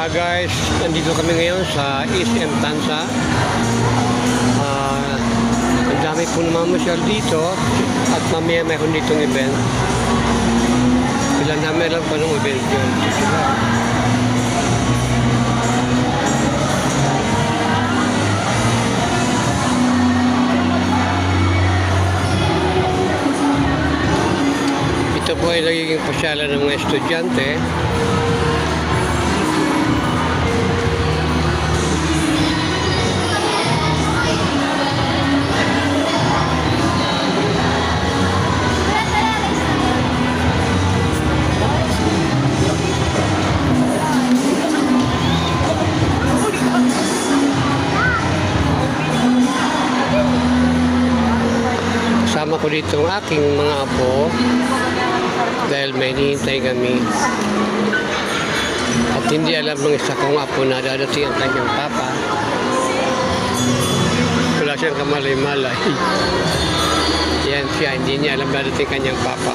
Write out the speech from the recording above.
Ah guys, nandito kami ngayon sa East M Tansa. Ah, ang dami po namamasyal dito at mamaya mayroon ditong event. Sila namin alam pa ng event yun. Ito po ay nagiging pasyalan ng mga estudyante. Kasama ko dito ang aking mga apo dahil may hinihintay kami. At hindi alam ng isa kong apo na dadating ang kanyang papa. Wala siyang kamalay-malay. Yan siya, hindi niya alam dadating kanyang papa.